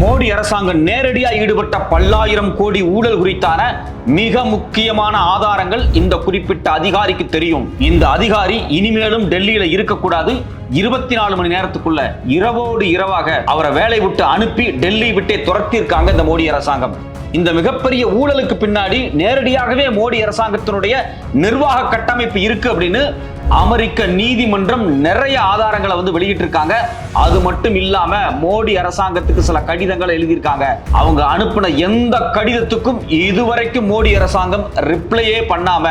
மோடி அரசாங்கம் நேரடியாக ஈடுபட்ட பல்லாயிரம் கோடி ஊழல் குறித்தான மிக முக்கியமான ஆதாரங்கள் இந்த குறிப்பிட்ட அதிகாரிக்கு தெரியும். இந்த அதிகாரி இனிமேலும் டெல்லியில இருக்கக்கூடாது. இருபத்தி நாலு மணி நேரத்துக்குள்ள இரவோடு இரவாக அவரை வேலை விட்டு அனுப்பி டெல்லி விட்டே துரத்தியிருக்காங்க இந்த மோடி அரசாங்கம். இந்த மிகப்பெரிய ஊழலுக்கு பின்னாடி நேரடியாகவே மோடி அரசாங்கத்தினுடைய நிர்வாக கட்டமைப்பு இருக்கு அப்படின்னு அமெரிக்க நீதிமன்றம் நிறைய ஆதாரங்களை வந்து வெளியிட்டிருக்காங்க. அது மட்டும் இல்லாம மோடி அரசாங்கத்துக்கு சில கடிதங்களை எழுதியிருக்காங்க. அவங்க அனுப்பின எந்த கடிதத்துக்கும் இதுவரைக்கும் மோடி அரசாங்கம் ரிப்ளையே பண்ணாம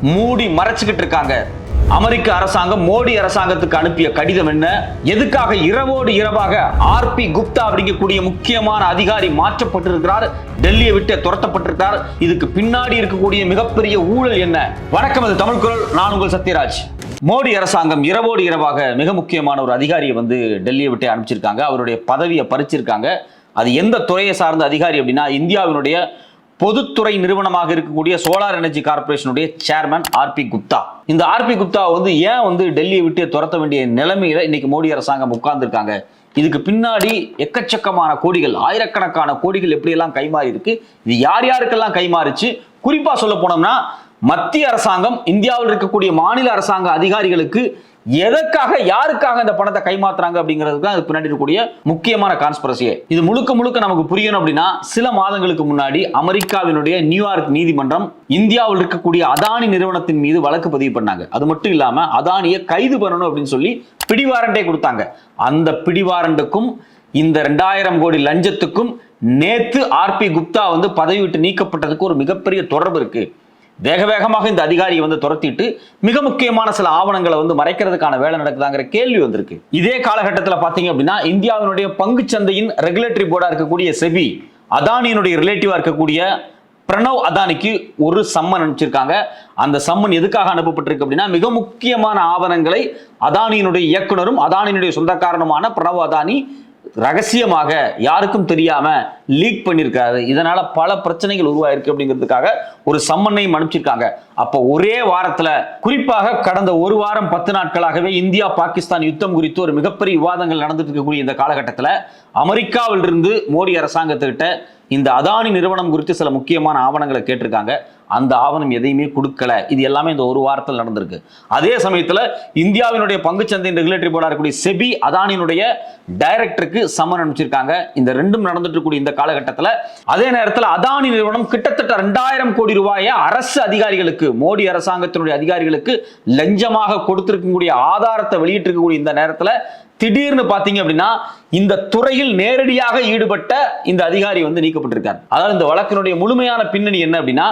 மூடி மறைச்சுக்கிட்டு இருக்காங்க. அமெரிக்க அரசாங்கம் மோடி அரசாங்கத்துக்கு அனுப்பிய கடிதம் என்ன? எதுக்காக இரவோடு இரவாக ஆர்பி குப்தா அப்படிங்கக்கூடிய முக்கியமான அதிகாரி மாற்றப்பட்டிருக்கிறார்? டெல்லியை விட்டு துரத்தப்பட்டிருக்கிறார்? இதுக்கு பின்னாடி இருக்கக்கூடிய மிகப்பெரிய ஊழல் என்ன? வணக்கம் அது தமிழ் குரல். நான் உங்கள் சத்யராஜ். மோடி அரசாங்கம் இரவோடு இரவாக மிக முக்கியமான ஒரு அதிகாரியை வந்து டெல்லியை விட்டு அனுப்பிச்சிருக்காங்க. அவருடைய பதவியை பறிச்சிருக்காங்க. அது எந்த துறையை சார்ந்த அதிகாரி அப்படின்னா இந்தியாவினுடைய பொதுத்துறை நிறுவனமாக இருக்கக்கூடிய சோலார் எனர்ஜி கார்பரேஷனுடைய சேர்மன் ஆர்பி குப்தா. இந்த ஆர்பி குப்தா வந்து ஏன் வந்து டெல்லியை விட்டு துரத்த வேண்டிய நிலைமையில இன்னைக்கு மோடி அரசாங்கம் உட்கார்ந்துருக்காங்க. இதுக்கு பின்னாடி எக்கச்சக்கமான கோடிகள் ஆயிரக்கணக்கான கோடிகள் எப்படியெல்லாம் கைமாறி இருக்கு இது யார் யாருக்கெல்லாம் கைமாறிச்சு? குறிப்பா சொல்ல போனோம்னா மத்திய அரசாங்கம் இந்தியாவில் இருக்கக்கூடிய மாநில அரசாங்க அதிகாரிகளுக்கு எதற்காக யாருக்காக இந்த பணத்தை கைமாத்துறாங்க அப்படிங்கிறது தான் அது பின்னாடி இருக்கக்கூடிய முக்கியமான கான்ஸ்பிரசியே இது முழுக்க முழுக்க நமக்கு புரியணும் அப்படின்னா சில மாதங்களுக்கு முன்னாடி அமெரிக்காவினுடைய நியூயார்க் நீதிமன்றம் இந்தியாவில் இருக்கக்கூடிய அதானி நிறுவனத்தின் மீது வழக்கு பதிவு பண்ணாங்க. அது மட்டும் இல்லாம அதானியை கைது பண்ணணும் அப்படின்னு சொல்லி பிடிவாரண்டே கொடுத்தாங்க. அந்த பிடிவாரண்டுக்கும் இந்த ரெண்டாயிரம் கோடி லஞ்சத்துக்கும் நேத்து ஆர்பி குப்தா வந்து பதவி விட்டு நீக்கப்பட்டதுக்கு ஒரு மிகப்பெரிய தொடர்பு இருக்கு. வேக வேகமாக இந்த அதிகாரியை வந்து துரத்திட்டு மிக முக்கியமான சில ஆவணங்களை வந்து மறைக்கிறதுக்கான வேலை நடக்குதாங்கிற கேள்வி வந்திருக்கு. இதே காலகட்டத்தில் பார்த்தீங்க அப்படின்னா இந்தியாவினுடைய பங்குச் சந்தையின் ரெகுலேட்டரி போர்டாக இருக்கக்கூடிய செபி அதானியினுடைய ரிலேட்டிவாக இருக்கக்கூடிய பிரணவ் அதானிக்கு ஒரு சம்மன் அனுப்பிச்சிருக்காங்க. அந்த சம்மன் எதுக்காக அனுப்பப்பட்டிருக்கு அப்படின்னா மிக முக்கியமான ஆவணங்களை அதானியினுடைய இயக்குனரும் அதானியினுடைய சொந்தக்காரனுமான பிரணவ் அதானி ரகசியமாக யாருக்கும் தெரியாம லீக் பண்ணியிருக்காரு. இதனால பல பிரச்சனைகள் உருவாயிருக்கு அப்படிங்கிறதுக்காக ஒரு சம்மனையும் அனுப்பிச்சிருக்காங்க. அப்போ ஒரே வாரத்துல குறிப்பாக கடந்த ஒரு வாரம் பத்து நாட்களாகவே இந்தியா பாகிஸ்தான் யுத்தம் குறித்து ஒரு மிகப்பெரிய விவாதங்கள் நடந்துட்டு இருக்கக்கூடிய இந்த காலகட்டத்தில் அமெரிக்காவிலிருந்து மோடி அரசாங்கத்துக்கிட்ட இந்த அதானி நிறுவனம் குறித்து சில முக்கியமான ஆவணங்களை கேட்டிருக்காங்க. அந்த ஆவணம் எதையுமே கொடுக்கல. இது எல்லாமே இந்த ஒரு வாரத்தில் நடந்திருக்கு. அதே சமயத்தில் இந்தியாவினுடைய பங்குச்சந்தையின் ரெகுலேட்டரி போர்டாக இருக்கக்கூடிய செபி அதானியினுடைய டைரக்டருக்கு சம்மன் அனுப்பிச்சிருக்காங்க. இந்த ரெண்டும் நடந்துட்டு இருக்கக்கூடிய இந்த காலகட்டத்தில் அதே நேரத்தில் அதானி நிறுவனம் கிட்டத்தட்ட ரெண்டாயிரம் கோடி ரூபாயை அரசு அதிகாரிகளுக்கு மோடி அரசாங்கத்தினுடைய அதிகாரிகளுக்கு லஞ்சமாக கொடுத்திருக்கக்கூடிய ஆதாரத்தை வெளியிட்டிருக்கக்கூடிய இந்த நேரத்தில் திடீர்னு பாத்தீங்க அப்படின்னா இந்த துறையில் நேரடியாக ஈடுபட்ட இந்த அதிகாரி வந்து நீக்கப்பட்டிருக்கார். அதாவது இந்த வழக்கினுடைய முழுமையான பின்னணி என்ன அப்படின்னா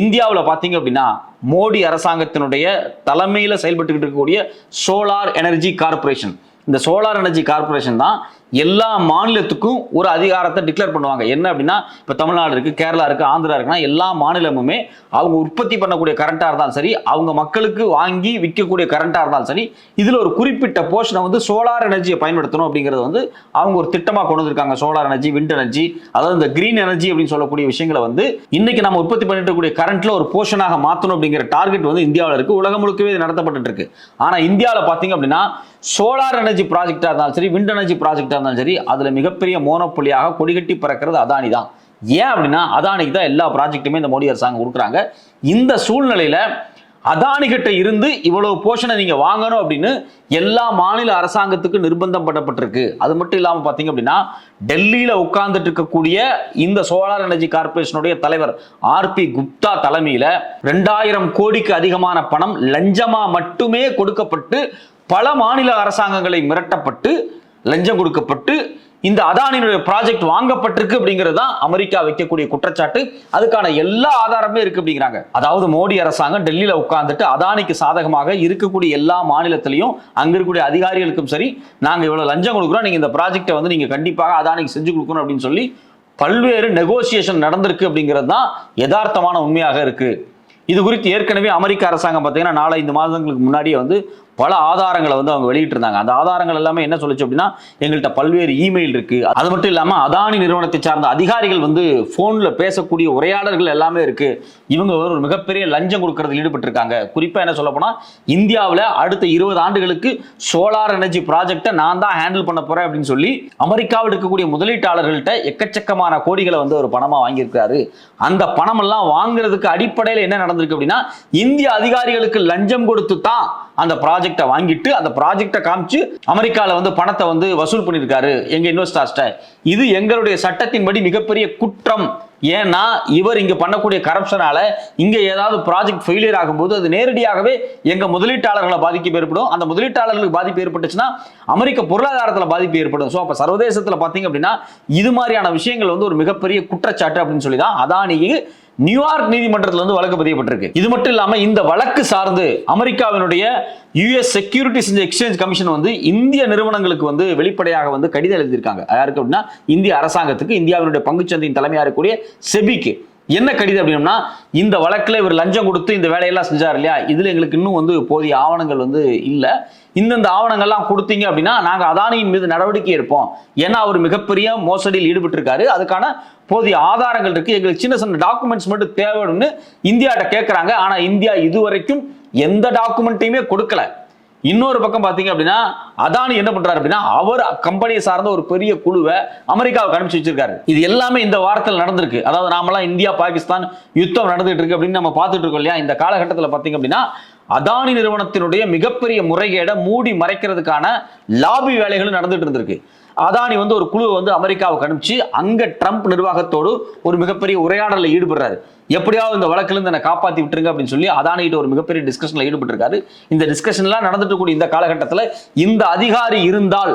இந்தியாவில் பார்த்தீங்க அப்படின்னா மோடி அரசாங்கத்தினுடைய தலைமையில் செயல்பட்டுக்கிட்டு இருக்கக்கூடிய சோலார் எனர்ஜி கார்பரேஷன் இந்த சோலார் எனர்ஜி கார்பரேஷன் தான் எல்லா மாநிலத்துக்கும் ஒரு அதிகாரத்தை டிக்ளேர் பண்ணுவாங்க. என்ன அப்படின்னா இப்போ தமிழ்நாடு இருக்குது கேரளா இருக்கு ஆந்திரா இருக்குன்னா எல்லா மாநிலமுமே அவங்க உற்பத்தி பண்ணக்கூடிய கரண்ட்டாக இருந்தாலும் சரி அவங்க மக்களுக்கு வாங்கி விற்கக்கூடிய கரண்ட்டாக இருந்தாலும் சரி இதில் ஒரு குறிப்பிட்ட போர்ஷனை வந்து சோலார் எனர்ஜியை பயன்படுத்தணும் அப்படிங்கிறது வந்து அவங்க ஒரு திட்டமாக கொண்டு வந்திருக்காங்க. சோலார் எனர்ஜி விண்ட் எனர்ஜி அதாவது இந்த கிரீன் எனர்ஜி அப்படின்னு சொல்லக்கூடிய விஷயங்களை வந்து இன்னைக்கு நம்ம உற்பத்தி பண்ணிட்டு இருக்கக்கூடிய கரண்ட்டில் ஒரு போர்ஷனாக மாற்றணும் அப்படிங்கிற டார்கெட் வந்து இந்தியாவில் இருக்குது உலகம் முழுக்கவே இது நடத்தப்பட்டு இருக்கு. ஆனால் இந்தியாவில் பார்த்தீங்க அப்படின்னா சோலார் எனர்ஜி ப்ராஜெக்டாக இருந்தாலும் சரி விண்ட் எனர்ஜி ப்ராஜெக்டாக இருந்தாலும் சரி அதில் மிகப்பெரிய மோனோப்புலியாக கொடிகட்டி பறக்கிறது அதானி தான். ஏன் அப்படின்னா அதானிக்கு தான் எல்லா ப்ராஜெக்ட்டுமே இந்த மோடி அரசாங்கம் கொடுக்குறாங்க. இந்த சூழ்நிலையில் அதானிகிட்ட இருந்து இவ்வளவு போஷனை நீங்க வாங்கணும் அப்படின்னு எல்லா மாநில அரசாங்கத்துக்கு நிர்பந்தம் பண்ணப்பட்டிருக்கு அது மட்டும் இல்லாம பாத்தீங்க அப்படின்னா டெல்லியில உட்கார்ந்துட்டு இருக்கக்கூடிய இந்த சோலார் எனர்ஜி கார்பரேஷனுடைய தலைவர் ஆர்பி குப்தா தலைமையில ரெண்டாயிரம் கோடிக்கு அதிகமான பணம் லஞ்சமா மட்டுமே கொடுக்கப்பட்டு பல மாநில அரசாங்கங்களை மிரட்டப்பட்டு லஞ்சம் கொடுக்கப்பட்டு இந்த அதானியினுடைய ப்ராஜெக்ட் வாங்கப்பட்டிருக்கு அப்படிங்கிறது தான் அமெரிக்கா வைக்கக்கூடிய குற்றச்சாட்டு. அதுக்கான எல்லா ஆதாரமே இருக்கு அப்படிங்கிறாங்க. அதாவது மோடி அரசாங்கம் டெல்லியில உட்கார்ந்துட்டு அதானிக்கு சாதகமாக இருக்கக்கூடிய எல்லா மாநிலத்திலையும் அங்க இருக்கக்கூடிய அதிகாரிகளுக்கும் சரி நாங்க இவ்வளவு லஞ்சம் கொடுக்குறோம் நீங்க இந்த ப்ராஜெக்டை வந்து நீங்க கண்டிப்பாக அதானிக்கு செஞ்சு கொடுக்கணும் அப்படின்னு சொல்லி பல்வேறு நெகோசியேஷன் நடந்திருக்கு அப்படிங்கிறது தான் யதார்த்தமான உண்மையாக இருக்கு. இது குறித்து ஏற்கனவே அமெரிக்க அரசாங்கம் பார்த்தீங்கன்னா நாலஞ்சு மாதங்களுக்கு முன்னாடியே வந்து பல ஆதாரங்களை வந்து அவங்க வெளியிட்டிருந்தாங்க. அந்த ஆதாரங்கள் எல்லாமே என்ன சொல்லுச்சு அப்படின்னா எங்கள்கிட்ட பல்வேறு இமெயில் இருக்கு. அது மட்டும் இல்லாம அதானி நிறுவனத்தை சார்ந்த அதிகாரிகள் வந்து போன்ல பேசக்கூடிய உரையாடல்கள் எல்லாமே இருக்கு. இவங்க ஒரு மிகப்பெரிய லஞ்சம் கொடுக்கறதுல ஈடுபட்டிருக்காங்க. குறிப்பா என்ன சொல்ல போனா இந்தியாவில் அடுத்த இருபது ஆண்டுகளுக்கு சோலார் எனர்ஜி ப்ராஜெக்டை நான் தான் ஹேண்டில் பண்ண போறேன் அப்படின்னு சொல்லி அமெரிக்காவில் இருக்கக்கூடிய முதலீட்டாளர்கள்ட்ட எக்கச்சக்கமான கோடிகளை வந்து ஒரு பணமா வாங்கியிருக்காரு அந்த பணம் எல்லாம் வாங்குறதுக்கு அடிப்படையில் என்ன நடந்திருக்கு அப்படின்னா இந்திய அதிகாரிகளுக்கு லஞ்சம் கொடுத்து தான் அந்த ப்ராஜெக்ட் வாங்கிட்டு அந்த ப்ராஜெக்டை காமிச்சு அமெரிக்காவில் வந்து பணத்தை வந்து வசூல் பண்ணியிருக்காரு எங்கள் இன்வெஸ்டர்ஸ்ட இது எங்களுடைய சட்டத்தின்படி மிகப்பெரிய குற்றம். ஏன்னா இவர் இங்க பண்ணக்கூடிய கரப்ஷனால இங்க ஏதாவது ப்ராஜெக்ட் ஃபெயிலியர் ஆகும்போது அது நேரடியாகவே எங்க முதலீட்டாளர்களை பாதிப்பு ஏற்படும். அந்த முதலீட்டாளர்களுக்கு பாதிப்பு ஏற்பட்டுச்சுன்னா அமெரிக்க பொருளாதாரத்துல பாதிப்பு ஏற்படும். ஸோ அப்ப சர்வதேசத்துல பாத்தீங்க அப்படின்னா இது மாதிரியான விஷயங்கள் வந்து ஒரு மிகப்பெரிய குற்றச்சாட்டு அப்படின்னு சொல்லி தான் அதானிக்கு நியூயார்க் நீதிமன்றத்தில் வந்து வழக்கு பதியப்பட்டிருக்கு. இது மட்டும் இல்லாம இந்த வழக்கு சார்ந்து அமெரிக்காவினுடைய US securities and exchange commission வந்து இந்திய நிறுவனங்களுக்கு வந்து வெளிப்படையாக வந்து கடிதம் எழுதியிருக்காங்க. யாருக்கு அப்படின்னா இந்திய அரசாங்கத்துக்கு இந்தியாவினுடைய பங்குச்சந்தையின் தலைமையாக இருக்கக்கூடிய செபிக்கு. என்ன கடிதம் அப்படின்னா இந்த வழக்கில் இவர் லஞ்சம் கொடுத்து இந்த வேலையெல்லாம் செஞ்சார் இல்லையா? இதில் எங்களுக்கு இன்னும் வந்து போதிய ஆவணங்கள் வந்து இல்லை. இந்தந்த ஆவணங்கள்லாம் கொடுத்தீங்க அப்படின்னா நாங்கள் அதானியின் மீது நடவடிக்கை எடுப்போம். ஏன்னா அவர் மிகப்பெரிய மோசடியில் ஈடுபட்டிருக்காரு. அதுக்கான போதிய ஆதாரங்கள் இருக்குது எங்களுக்கு சின்ன சின்ன டாக்குமெண்ட்ஸ் மட்டும் தேவைன்னு இந்தியாட்ட கேட்குறாங்க ஆனால் இந்தியா இதுவரைக்கும் எந்த டாக்குமெண்ட்டையுமே கொடுக்கல. இன்னொரு பக்கம் பார்த்தீங்க அப்படின்னா அதானி என்ன பண்றாரு அப்படின்னா அவர் கம்பெனியை சார்ந்த ஒரு பெரிய குழுவை அமெரிக்காவுக்கு அனுப்பிச்சு வச்சிருக்காரு. இது எல்லாமே இந்த வாரத்தில் நடந்திருக்கு. அதாவது நாமெல்லாம் இந்தியா பாகிஸ்தான் யுத்தம் நடந்துட்டு இருக்கு அப்படின்னு நம்ம பார்த்துட்டு இருக்கோம் இல்லையா? இந்த காலகட்டத்தில் பார்த்தீங்க அப்படின்னா அதானி நிறுவனத்தினுடைய மிகப்பெரிய முறைகேடை மூடி மறைக்கிறதுக்கான லாபி வேலைகளும் நடந்துட்டு இருந்திருக்கு. அதானி வந்து ஒரு குழுவை வந்து அமெரிக்காவுக்கு அனுப்பிச்சு அங்க ட்ரம்ப் நிர்வாகத்தோடு ஒரு மிகப்பெரிய உரையாடலில் ஈடுபடுறாரு. எப்படியாவது இந்த வழக்குல இருந்து என்னை காப்பாத்தி விட்டுருங்க அப்படின்னு சொல்லி அதானிகிட்ட ஒரு மிகப்பெரிய டிஸ்கஷன்ல ஈடுபட்டிருக்காரு. இந்த டிஸ்கஷன்லாம் நடந்துட்டு கூடிய இந்த காலகட்டத்தில் இந்த அதிகாரி இருந்தால்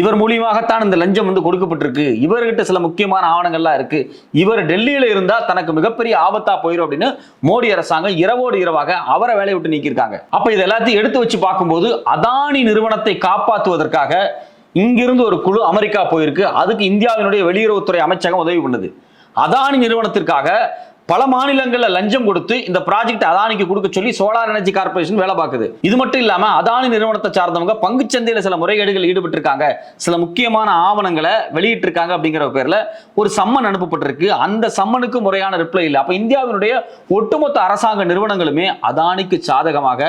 இவர் மூலியமாகத்தான் இந்த லஞ்சம் வந்து கொடுக்கப்பட்டிருக்கு. இவர்கிட்ட சில முக்கியமான ஆவணங்கள்லாம் இருக்கு. இவர் டெல்லியில இருந்தா தனக்கு மிகப்பெரிய ஆபத்தா போயிடும் அப்படின்னு மோடி அரசாங்கம் இரவோடு இரவாக அவரை வேலையை விட்டு நீக்கியிருக்காங்க. அப்ப இது எல்லாத்தையும் எடுத்து வச்சு பார்க்கும்போது அதானி நிறுவனத்தை காப்பாற்றுவதற்காக இங்கிருந்து ஒரு குழு அமெரிக்கா போயிருக்கு. அதுக்கு இந்தியாவினுடைய வெளியுறவுத்துறை அமைச்சகம் உதவி பண்ணுது. அதானி நிறுவனத்திற்காக பல மாநிலங்கள்ல லஞ்சம் கொடுத்து இந்த ப்ராஜெக்ட் அதானிக்கு கொடுக்க சொல்லி சோலார் எனர்ஜி கார்பரேஷன் வேலை பார்க்குது. இது மட்டும் இல்லாம அதானி நிறுவனத்தை சார்ந்தவங்க பங்கு சந்தையில் சில முறைகேடுகள் ஈடுபட்டிருக்காங்க. சில முக்கியமான ஆவணங்களை வெளியிட்டிருக்காங்க அப்படிங்கிற பேர்ல ஒரு சம்மன் அனுப்பப்பட்டிருக்கு. அந்த சம்மனுக்கு முறையான ரிப்ளை இல்லை. அப்ப இந்தியாவினுடைய ஒட்டுமொத்த அரசாங்க நிறுவனங்களுமே அதானிக்கு சாதகமாக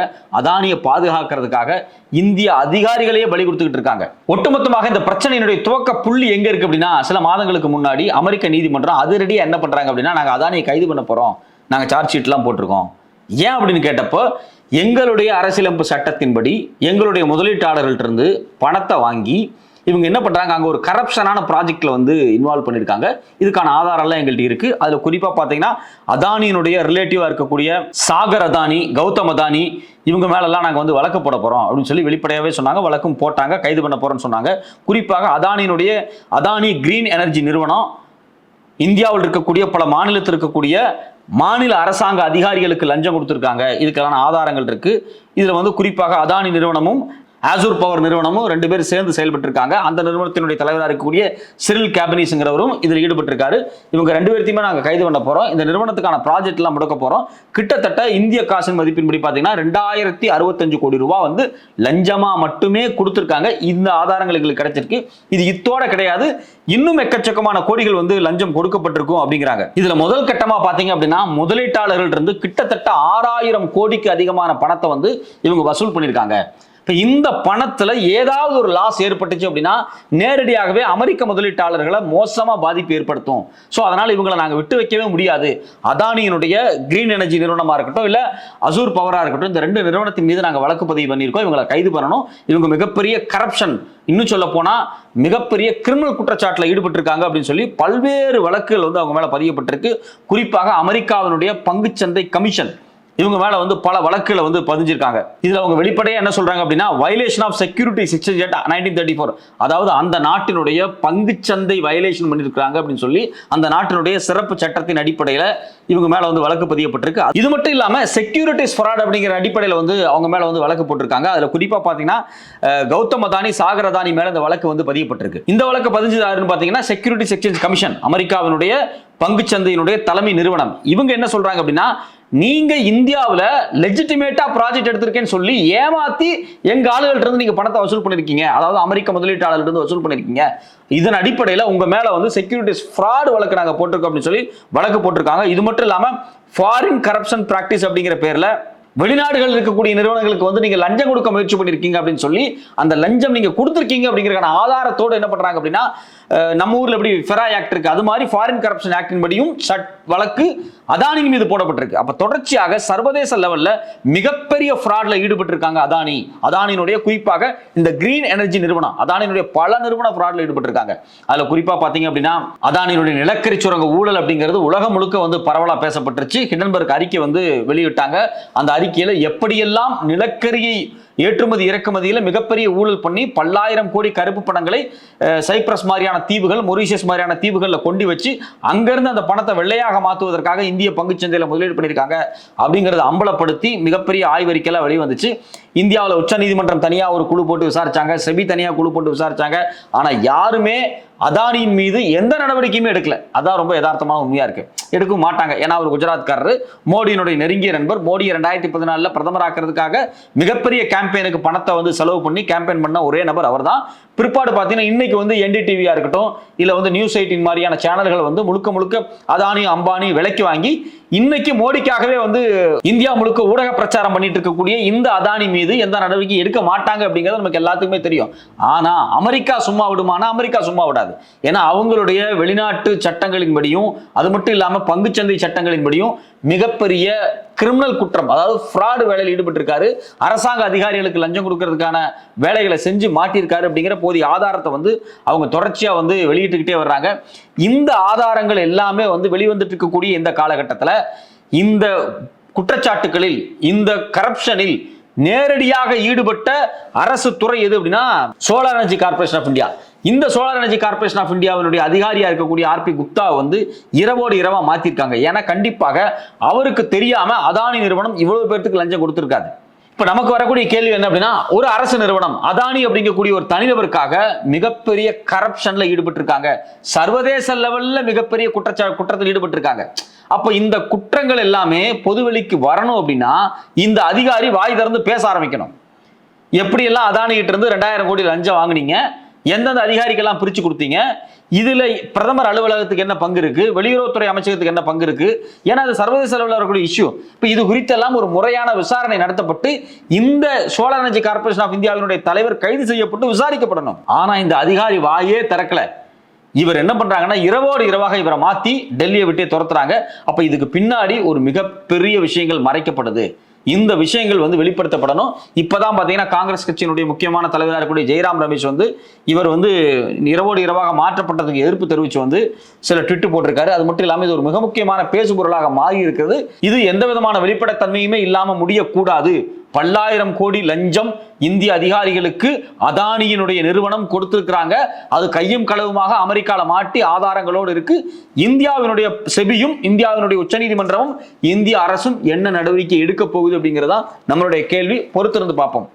அதானியை பாதுகாக்கிறதுக்காக இந்திய அதிகாரிகளையே பலி கொடுத்துக்கிட்டு இருக்காங்க. ஒட்டுமொத்தமாக இந்த பிரச்சனையினுடைய துவக்க புள்ளி எங்க இருக்கு அப்படின்னா சில மாதங்களுக்கு முன்னாடி அமெரிக்க நீதிமன்றம் அதிரடியா என்ன பண்றாங்க அப்படின்னா நாங்க அதானியை கைது பண்ண போறோம். நாங்கள் சார்ஜ் ஷீட்லாம் போட்டிருக்கோம். ஏன் அப்படின்னு கேட்டப்போ எங்களுடைய அரசியலமைப்பு சட்டத்தின்படி எங்களுடைய முதலீட்டாளர்கள்ட்ட இருந்து பணத்தை வாங்கி இவங்க என்ன பண்ணுறாங்க அங்க ஒரு கரப்ஷனான ப்ராஜெக்ட்ல வந்து இன்வால்வ் பண்ணிருக்காங்க இதுக்கான ஆதாரம்லாம் எங்கள்கிட்ட இருக்கு. அதில் குறிப்பாக பார்த்தீங்கன்னா அதானியினுடைய ரிலேட்டிவாக இருக்கக்கூடிய சாகர் அதானி கௌதம் அதானி இவங்க மேலெல்லாம் நாங்கள் வந்து வழக்கு போட போகிறோம் அப்படின்னு சொல்லி வெளிப்படையாகவே சொன்னாங்க. வழக்கும் போட்டாங்க கைது பண்ண போறோம்னு சொன்னாங்க. குறிப்பாக அதானியினுடைய அதானி கிரீன் எனர்ஜி நிறுவனம் இந்தியாவில் இருக்கக்கூடிய பல மாநிலத்தில் இருக்கக்கூடிய மாநில அரசாங்க அதிகாரிகளுக்கு லஞ்சம் கொடுத்துருக்காங்க. இதுக்கான ஆதாரங்கள் இருக்கு. இதுல வந்து குறிப்பாக அதானி நிறுவனமும் ஆசூர் பவர் நிறுவனமும் ரெண்டு பேரும் சேர்ந்து செயல்பட்டு இருக்காங்க அந்த நிறுவனத்தினுடைய தலைவராக இருக்கக்கூடிய சிறில் கேபனிஸ்ங்கிறவரும் இதில் ஈடுபட்டிருக்காரு. இவங்க ரெண்டு பேர்த்தையுமே நாங்கள் கைது பண்ண போறோம். இந்த நிறுவனத்துக்கான ப்ராஜெக்ட் எல்லாம் முடக்க போறோம். கிட்டத்தட்ட இந்திய காசின் மதிப்பின்படி பார்த்தீங்கன்னா ரெண்டாயிரத்தி அறுபத்தஞ்சு கோடி ரூபா வந்து லஞ்சமாக மட்டுமே கொடுத்துருக்காங்க. இந்த ஆதாரங்கள் எங்களுக்கு கிடைச்சிருக்கு. இது இத்தோட கிடையாது. இன்னும் எக்கச்சக்கமான கோடிகள் வந்து லஞ்சம் கொடுக்கப்பட்டிருக்கும் அப்படிங்கிறாங்க. இதுல முதல் கட்டமா பாத்தீங்க அப்படின்னா முதலீட்டாளர்கள் இருந்து கிட்டத்தட்ட ஆறாயிரம் கோடிக்கு அதிகமான பணத்தை வந்து இவங்க வசூல் பண்ணியிருக்காங்க. இப்போ இந்த பணத்தில் ஏதாவது ஒரு லாஸ் ஏற்பட்டுச்சு அப்படின்னா நேரடியாகவே அமெரிக்க முதலீட்டாளர்களை மோசமாக பாதிப்பு ஏற்படுத்தும். ஸோ அதனால் இவங்களை நாங்கள் விட்டு வைக்கவே முடியாது. அதானியினுடைய கிரீன் எனர்ஜி நிறுவனமாக இருக்கட்டும் இல்லை அசூர் பவராக இருக்கட்டும் இந்த ரெண்டு நிறுவனத்தின் மீது நாங்கள் வழக்கு பதிவு பண்ணியிருக்கோம். இவங்களை கைது பண்ணணும். இவங்க மிகப்பெரிய கரப்ஷன் இன்னும் சொல்ல போனால் மிகப்பெரிய கிரிமினல் குற்றச்சாட்டில் ஈடுபட்டிருக்காங்க அப்படின்னு சொல்லி பல்வேறு வழக்குகள் வந்து அவங்க மேலே பதியப்பட்டிருக்கு. குறிப்பாக அமெரிக்காவினுடைய பங்குச்சந்தை கமிஷன் இவங்க மேல வந்து பல வழக்குகளை வந்து பதிஞ்சிருக்காங்க. இதுல அவங்க வெளிப்படையா என்ன சொல்றாங்க அப்படின்னா violation of security section eight nineteen thirty four அதாவது அந்த நாட்டினுடைய பங்கு சந்தை வயலேஷன் பண்ணியிருக்காங்க அப்படின்னு சொல்லி அந்த நாட்டினுடைய சிறப்பு சட்டத்தின் அடிப்படையில இவங்க மேல வந்து வழக்கு பதியப்பட்டிருக்கு. இது மட்டும் இல்லாம செக்யூரிட்டிஸ் ஃப்ராட் அப்படிங்கிற அடிப்படையில் வந்து அவங்க மேல வந்து வழக்கு போட்டிருக்காங்க. அதுல குறிப்பா பாத்தீங்கன்னா கௌதம் அதானி சாகர் அதானி மேல இந்த வழக்கு வந்து பதியப்பட்டிருக்கு. இந்த வழக்கு பதிஞ்சது யாருன்னு பாத்தீங்கன்னா செக்யூரிட்டி எக்ஸ்சேஞ்ச் கமிஷன் அமெரிக்காவினுடைய பங்குச்சந்தையினுடைய தலைமை நிறுவனம். இவங்க என்ன சொல்றாங்க அப்படின்னா நீங்க இந்தியாவில் லெஜிட்டிமேட்டா ப்ராஜெக்ட் எடுத்திருக்கேன்னு சொல்லி ஏமாத்தி எங்க ஆளுகள்ட்ட இருந்து நீங்க பணத்தை வசூல் பண்ணிருக்கீங்க அதாவது அமெரிக்க முதலீட்டாளர்கிட்ட இருந்து வசூல் பண்ணிருக்கீங்க இதன் அடிப்படையில் உங்க மேல வந்து செக்யூரிட்டிஸ் ஃப்ராடு வழக்கு நாங்கள் போட்டிருக்கோம் அப்படின்னு சொல்லி வழக்கு போட்டிருக்காங்க. இது மட்டும் இல்லாம ஃபாரின் கரப்ஷன் ப்ராக்டிஸ் அப்படிங்கிற பேர்ல வெளிநாடுகள் இருக்கக்கூடிய நிறுவனங்களுக்கு வந்து நீங்க லஞ்சம் கொடுக்க முயற்சி பண்ணிருக்கீங்க அப்படின்னு சொல்லி அந்த லஞ்சம் நீங்க கொடுத்துருக்கீங்க அப்படிங்கிறக்கான ஆதாரத்தோடு என்ன பண்றாங்க அப்படின்னா நம்ம ஊர்ல எப்படி ஃபெரா ஆக்ட் இருக்கு அது மாதிரி ஃபாரின் கரப்ஷன் ஆக்டின் படியும் சட் வழக்கு அதானியின் மீது போடப்பட்டிருக்கு. அப்ப தொடர்ச்சியாக சர்வதேச லெவல்ல மிகப்பெரிய ஃப்ராட்ல ஈடுபட்டு இருக்காங்க அதானி. அதானியினுடைய குறிப்பாக இந்த கிரீன் எனர்ஜி நிறுவனம் அதானியினுடைய பல நிறுவன ஃப்ராட்ல ஈடுபட்டு இருக்காங்க அதுல குறிப்பா பாத்தீங்க அப்படின்னா அதானியினுடைய நிலக்கரி சுரங்க ஊழல் அப்படிங்கிறது உலகம் முழுக்க வந்து பரவலா பேசப்பட்டுருச்சு. ஹிண்டன்பர்க் அறிக்கை வந்து வெளியிட்டாங்க. அந்த அறிக்கையில எப்படியெல்லாம் நிலக்கரியை ஏற்றுமதி இறக்குமதியில் மிகப்பெரிய ஊழல் பண்ணி பல்லாயிரம் கோடி கருப்பு பணங்களை சைப்ரஸ் மாதிரியான தீவுகள் மொரீஷியஸ் மாதிரியான தீவுகளில் கொண்டு வச்சு அங்கிருந்து அந்த பணத்தை வெள்ளையாக மாற்றுவதற்காக இந்திய பங்குச்சந்தையில் முதலீடு பண்ணியிருக்காங்க அப்படிங்கிறத அம்பலப்படுத்தி மிகப்பெரிய ஆய்வறிக்கையெல்லாம் வெளி வந்துச்சு இந்தியாவில் உச்சநீதிமன்றம் தனியாக ஒரு குழு போட்டு விசாரிச்சாங்க செபி தனியாக குழு போட்டு விசாரிச்சாங்க. ஆனால் யாருமே அதானியின் மீது எந்த நடவடிக்கையுமே எடுக்கல. அதான் ரொம்ப யதார்த்தமான உண்மையாக இருக்கு. எடுக்க மாட்டாங்க. ஏன்னா அவர் குஜராத்காரர் மோடியினுடைய நெருங்கிய நண்பர். மோடி ரெண்டாயிரத்தி பதினாலில் பிரதமர் ஆக்கிறதுக்காக மிகப்பெரிய கேம்பெயினுக்கு பணத்தை வந்து செலவு பண்ணி கேம்பெயின் பண்ண ஒரே நபர் அவர்தான். பிற்பாடு பார்த்தீங்கன்னா இன்னைக்கு வந்து என்டிடிவியாக இருக்கட்டும் இல்லை வந்து நியூஸ் எயிட்டின் மாதிரியான சேனல்கள் வந்து முழுக்க முழுக்க அதானி அம்பானி விலைக்கு வாங்கி இன்னைக்கு மோடிக்காகவே வந்து இந்தியா முழுக்க ஊடக பிரச்சாரம் பண்ணிட்டு இருக்கக்கூடிய இந்த அதானி மீது எந்த நடவடிக்கை எடுக்க மாட்டாங்க அப்படிங்கிறது நமக்கு எல்லாத்துக்குமே தெரியும். ஆனா அமெரிக்கா சும்மா விடுமானா அமெரிக்கா சும்மா விடாது. ஏன்னா அவங்களுடைய வெளிநாட்டு சட்டங்களின்படியும் அது மட்டும் இல்லாம பங்குச்சந்தை சட்டங்களின்படியும் மிகப்பெரிய கிரிமினல் குற்றம் அதாவது ஃப்ராடு வேலையில் ஈடுபட்டிருக்காரு. அரசாங்க அதிகாரிகளுக்கு லஞ்சம் கொடுக்கறதுக்கான வேலைகளை செஞ்சு மாட்டியிருக்காரு அப்படிங்கிற போதிய ஆதாரத்தை வந்து அவங்க தொடர்ச்சியாக வந்து வெளியிட்டுக்கிட்டே வர்றாங்க. இந்த ஆதாரங்கள் எல்லாமே வந்து வெளிவந்துட்டு இருக்கக்கூடிய இந்த காலகட்டத்தில் இந்த குற்றச்சாட்டுகளில் இந்த கரப்ஷனில் நேரடியாக ஈடுபட்ட அரசு துறை எது அப்படின்னா solar energy corporation of India. இந்த சோலார் எனர்ஜி கார்பரேஷன் ஆஃப் இந்தியாவினுடைய அதிகாரியா இருக்கக்கூடிய ஆர்பி குப்தா வந்து இரவோடு இரவா மாத்திருக்காங்க. ஏன்னா கண்டிப்பாக அவருக்கு தெரியாம அதானி நிறுவனம் இவ்வளவு பேர்த்துக்கு லஞ்சம் கொடுத்துருக்காது. இப்போ நமக்கு வரக்கூடிய கேள்வி என்ன அப்படின்னா ஒரு அரசு நிறுவனம் அதானி அப்படிங்கக்கூடிய ஒரு தனிநபருக்காக மிகப்பெரிய கரப்ஷன்ல ஈடுபட்டு இருக்காங்க சர்வதேச லெவல்ல மிகப்பெரிய குற்றச்சா குற்றத்தில் ஈடுபட்டு இருக்காங்க அப்ப இந்த குற்றங்கள் எல்லாமே பொதுவெளிக்கு வரணும் அப்படின்னா இந்த அதிகாரி வாய் திறந்து பேச ஆரம்பிக்கணும். எப்படியெல்லாம் அதானிகிட்ட இருந்து ரெண்டாயிரம் கோடி லஞ்சம் வாங்குனீங்க? எந்தெந்த அதிகாரிக்கெல்லாம் பிரிச்சு கொடுத்தீங்க? இதுல பிரதமர் அலுவலகத்துக்கு என்ன பங்கு இருக்கு? வெளியுறவுத்துறை அமைச்சகத்துக்கு என்ன பங்கு இருக்கு? ஏன்னா அது சர்வதேச அளவில் வரக்கூடிய இஷ்யூ இப்போ இது குறித்தெல்லாம் ஒரு முறையான விசாரணை நடத்தப்பட்டு இந்த சோலார் எனர்ஜி கார்பரேஷன் ஆஃப் இந்தியாவினுடைய தலைவர் கைது செய்யப்பட்டு விசாரிக்கப்படணும். ஆனா இந்த அதிகாரி வாயே திறக்கல. இவர் என்ன பண்றாங்கன்னா இரவோடு இரவாக இவரை மாத்தி டெல்லியை விட்டே துரத்துறாங்க. அப்ப இதுக்கு பின்னாடி ஒரு மிகப்பெரிய விஷயங்கள் மறைக்கப்படுது இந்த விஷயங்கள் வந்து வெளிப்படுத்தப்படணும். இப்பதான் பாத்தீங்கன்னா காங்கிரஸ் கட்சியினுடைய முக்கியமான தலைவராக இருக்கக்கூடிய ஜெயராம் ரமேஷ் வந்து இவர் வந்து இரவோடு இரவாக மாற்றப்பட்டதுக்கு எதிர்ப்பு தெரிவித்து வந்து சில ட்விட்டு போட்டிருக்காரு. அது மட்டும் இல்லாமல் இது ஒரு மிக முக்கியமான பேசுபொருளாக மாறி இருக்கிறது இது எந்த விதமான வெளிப்படைத்தன்மையுமே இல்லாம முடியக்கூடாது. பல்லாயிரம் கோடி லஞ்சம் இந்திய அதிகாரிகளுக்கு அதானியினுடைய நிறுவனம் கொடுத்திருக்கிறாங்க. அது கையும் களவுமாக அமெரிக்காவில் மாட்டி ஆதாரங்களோடு இருக்கு. இந்தியாவினுடைய செபியும் இந்தியாவினுடைய உச்சநீதிமன்றமும் இந்திய அரசும் என்ன நடவடிக்கை எடுக்க போகுது அப்படிங்கிறதா நம்மளுடைய கேள்வி. பொறுத்திருந்து பார்ப்போம்.